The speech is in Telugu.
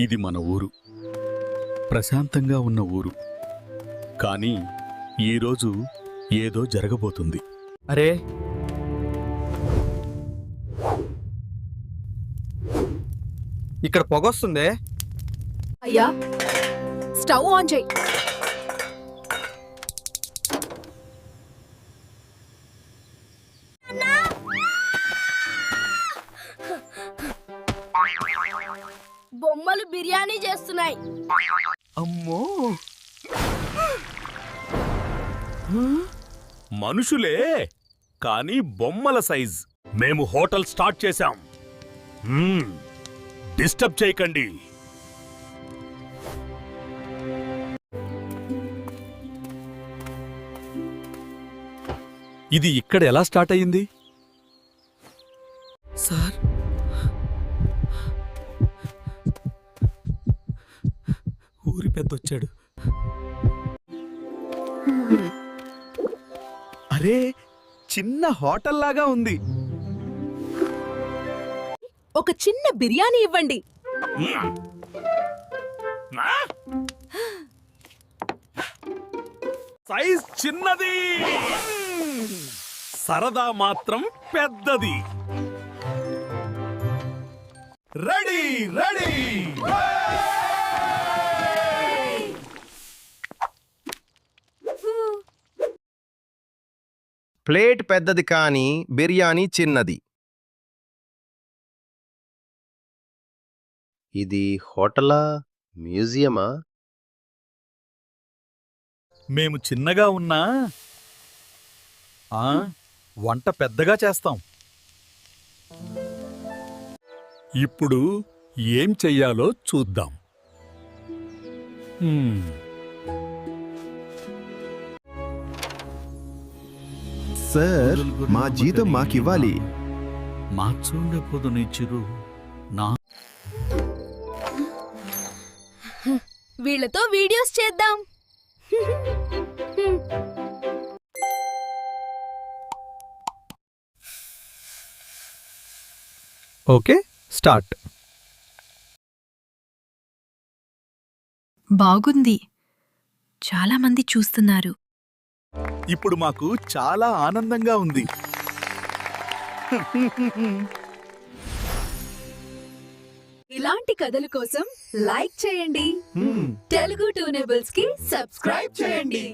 ఇది మన ఊరు. ప్రశాంతంగా ఉన్న ఊరు. కానీ ఈరోజు ఏదో జరగబోతుంది. అరే! ఇక్కడ పొగొస్తుందే అయ్యా! స్టవ్ ఆన్ చేయి. బొమ్మలు బిర్యానీ చేస్తున్నాయి. అమ్మో! మనుషులే కానీ బొమ్మల సైజ్. మేము హోటల్ స్టార్ట్ చేశాం. డిస్టర్బ్ చేయకండి. ఇది ఇక్కడ ఎలా స్టార్ట్ అయ్యింది? సార్ ఊరి పెద్ద వచ్చాడు అరే చిన్న హోటల్ లాగా ఉంది. ఒక చిన్న బిర్యానీ ఇవ్వండి. సైజ్ చిన్నది. సరదా మాత్రం పెద్దది. Ready ready. ప్లేట్ పెద్దది కానీ బిర్యానీ చిన్నది. ఇది హోటలా? మ్యూజియమా? మేము చిన్నగా ఉన్నా ఆ, వంట పెద్దగా చేస్తాం. ఇప్పుడు ఏం చెయ్యాలో చూద్దాం. హ్మ్. సార్ మా జీతం మాకివ్వాలి. మార్చుండపోదు నీ చిరు నా వీళ్ళతో వీడియోస్ చేద్దాం. Okay start. బాగుంది. చాలా మంది చూస్తున్నారు. ఇప్పుడు మాకు చాలా ఆనందంగా ఉంది. ఇలాంటి కథల కోసం లైక్ చేయండి. తెలుగు టూనేబుల్స్కి సబ్స్క్రైబ్ చేయండి.